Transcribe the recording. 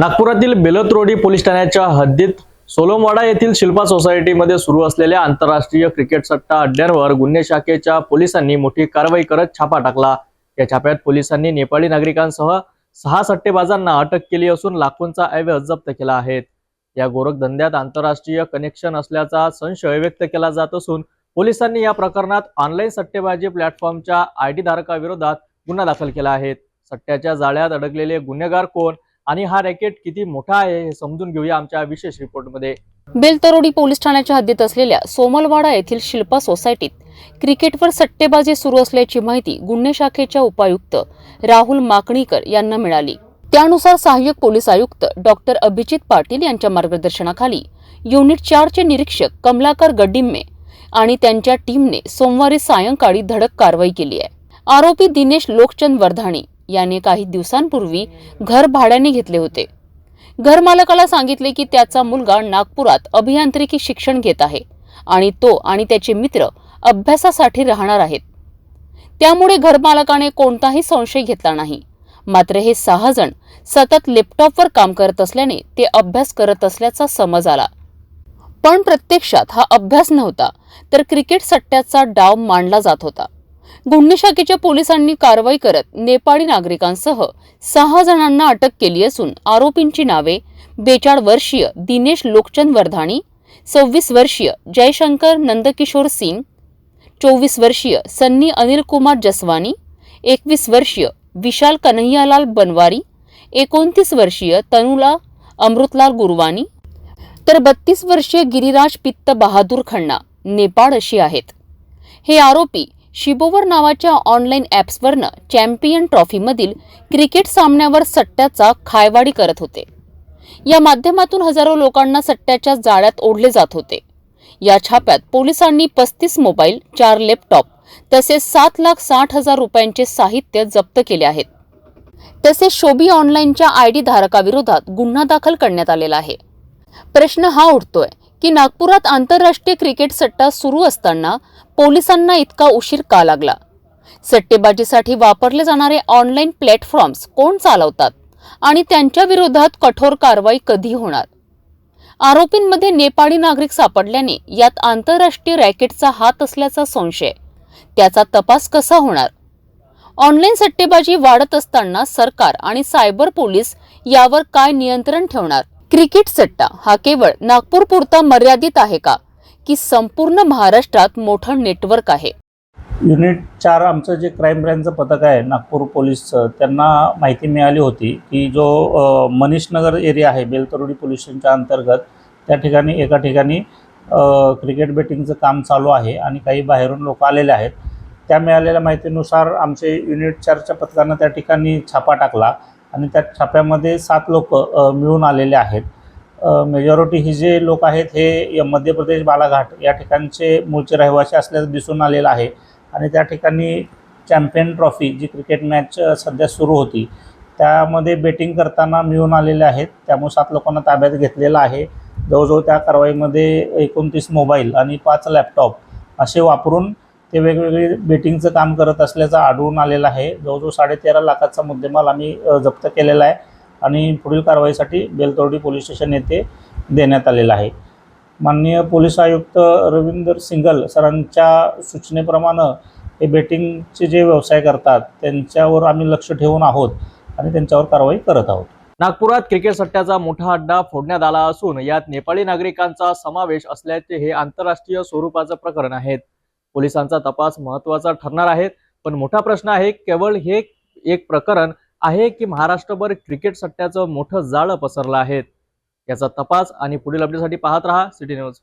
नागपुरातील बेलतरोडी पोलीस ठाण्याच्या हद्दीत सोलोमवाडा येथील शिल्पा सोसायटीमध्ये सुरू असलेल्या आंतरराष्ट्रीय क्रिकेट सट्टा अड्ड्यांवर गुन्हे शाखेच्या पोलिसांनी मोठी कारवाई करत छापा टाकला. या छाप्यात पोलिसांनी नेपाळी नागरिकांसह सहा सट्टेबाजांना अटक केली असून लाखोंचा ऐवज जप्त केला आहे. या गोरखधंद्यात आंतरराष्ट्रीय कनेक्शन असल्याचा संशय व्यक्त केला जात असून पोलिसांनी या प्रकरणात ऑनलाईन सट्टेबाजी प्लॅटफॉर्मच्या आय डी धारकाविरोधात गुन्हा दाखल केला आहे. सट्ट्याच्या जाळ्यात अडकलेले गुन्हेगार कोण? आणि हा रॅकेट किती मोठा आहे हे समजून घेऊया आमच्या विशेष रिपोर्टमध्ये. बेलतरोडी पोलीस ठाण्याच्या हद्दीत असलेल्या सोमलवाडा येथील शिल्पा सोसायटीत क्रिकेटवर सट्टेबाजी सुरू असल्याची माहिती गुन्हे शाखेच्या उपायुक्त राहुल माकणीकर यांना मिळाली. त्यानुसार सहाय्यक पोलीस आयुक्त डॉक्टर अभिजित पाटील यांच्या मार्गदर्शनाखाली युनिट चारचे निरीक्षक कमलाकर गड्डिम्मे आणि त्यांच्या टीमने सोमवारी सायंकाळी धडक कारवाई केली आहे. आरोपी दिनेश लोकचंद वर्धाणी याने काही दिवसांपूर्वी घर भाड्याने घेतले होते. घरमालकाला सांगितले की त्याचा मुलगा नागपुरात अभियांत्रिकी शिक्षण घेत आहे आणि तो आणि त्याचे मित्र अभ्यासासाठी राहणार आहेत. त्यामुळे घरमालकाने कोणताही संशय घेतला नाही. मात्र हे सहा जण सतत लॅपटॉपवर काम करत असल्याने ते अभ्यास करत असल्याचा समज आला. पण प्रत्यक्षात हा अभ्यास नव्हता तर क्रिकेट सट्ट्याचा डाव मांडला जात होता. गुन्हे शाखेच्या पोलिसांनी कारवाई करत नेपाळी नागरिकांसह सहा जणांना अटक केली असून आरोपींची नावे बेचाळ वर्षीय दिनेश लोकचंद वर्धाणी सव्वीस वर्षीय जयशंकर नंदकिशोर सिंग चोवीस वर्षीय सन्नी अनिल कुमार जसवानी एकवीस वर्षीय विशाल कन्हैयालाल बनवारी एकोणतीस वर्षीय तनुला अमृतलाल गुरवानी तर बत्तीस वर्षीय गिरिराज पित्त बहादूर खन्ना नेपाळ अशी आहेत. हे आरोपी शिबोवर नावाच्या ऑनलाईन ॲप्सवरनं चॅम्पियन ट्रॉफीमधील क्रिकेट सामन्यावर सट्ट्याचा खायवाडी करत होते. या माध्यमातून हजारो लोकांना सट्ट्याच्या जाळ्यात ओढले जात होते. या छाप्यात पोलिसांनी पस्तीस मोबाईल चार लॅपटॉप तसेच सात लाख साठ हजार रुपयांचे साहित्य जप्त केले आहेत. तसेच शोभी ऑनलाईनच्या आय डी धारकाविरोधात गुन्हा दाखल करण्यात आलेला आहे. प्रश्न हा उठतोय की नागपुरात आंतरराष्ट्रीय क्रिकेट सट्टा सुरू असताना पोलिसांना इतका उशीर का लागला? सट्टेबाजीसाठी वापरले जाणारे ऑनलाईन प्लॅटफॉर्म्स कोण चालवतात आणि त्यांच्या विरोधात कठोर कारवाई कधी होणार? आरोपींमध्ये नेपाळी नागरिक सापडल्याने यात आंतरराष्ट्रीय रॅकेटचा हात असल्याचा संशय. त्याचा तपास कसा होणार? ऑनलाईन सट्टेबाजी वाढत असताना सरकार आणि सायबर पोलीस यावर काय नियंत्रण ठेवणार? क्रिकेट सट्टा हा केवळ नागपूर पुरता मर्यादित आहे का? की संपूर्ण महाराष्ट्रात मोठं नेटवर्क आहे? युनिट चार आमचं जे क्राईम ब्रँचचं पथक आहे नागपूर पोलीसचं त्यांना माहिती मिळाली होती की जो मनीषनगर एरिया आहे बेलतरोडी पोलीस स्टेशनच्या अंतर्गत त्या ठिकाणी एका ठिकाणी क्रिकेट बेटिंगचं काम चालू आहे आणि काही बाहेरून लोक आलेले आहेत. त्या मिळालेल्या माहितीनुसार आमचे युनिट चारच्या पथकानं त्या ठिकाणी छापा टाकला. आणि त्या छाप्यामध्ये सात लोक मिळून आलेले आहेत. मेजॉरिटी ही जे लोक आहेत हे य- मध्य प्रदेश बालाघाट या ठिकाणचे मूळचे रहिवासी असल्याचं दिसून आलेलं आहे. आणि त्या ठिकाणी चॅम्पियन ट्रॉफी जी क्रिकेट मॅच सध्या सुरू होती त्यामध्ये बेटिंग करताना मिळून आलेले आहेत. त्यामुळे सात लोकांना ताब्यात घेतलेलं आहे. जवळजवळ त्या कारवाईमध्ये एकोणतीस मोबाईल आणि पाच लॅपटॉप असे वापरून ते वेगवेगळी बेटिंगचं काम करत असल्याचं आढळून आलेलं आहे. जवळजवळ साडेतेरा लाखाचा मुद्देमाल आम्ही जप्त केलेला आहे आणि पुढील कारवाईसाठी बेलतोडी पोलीस स्टेशन येथे देण्यात आलेलं आहे. माननीय पोलीस आयुक्त रवींदर सिंगल सरांच्या सूचनेप्रमाणे हे बेटिंगचे जे व्यवसाय करतात त्यांच्यावर आम्ही लक्ष ठेवून आहोत आणि त्यांच्यावर कारवाई करत आहोत. नागपुरात क्रिकेट सट्ट्याचा मोठा अड्डा फोडण्यात आला असून यात नेपाळी नागरिकांचा समावेश असल्याचे हे आंतरराष्ट्रीय स्वरूपाचं प्रकरण आहे. पोलिसांचा तपास महत्त्वाचा ठरणार आहे. पण मोठा प्रश्न आहे केवळ हे एक प्रकरण आहे की महाराष्ट्रभर क्रिकेट सट्ट्याचं मोठं जाळं पसरलं आहे? याचा तपास आणि पुढील अपडेटसाठी पाहत रहा. City news.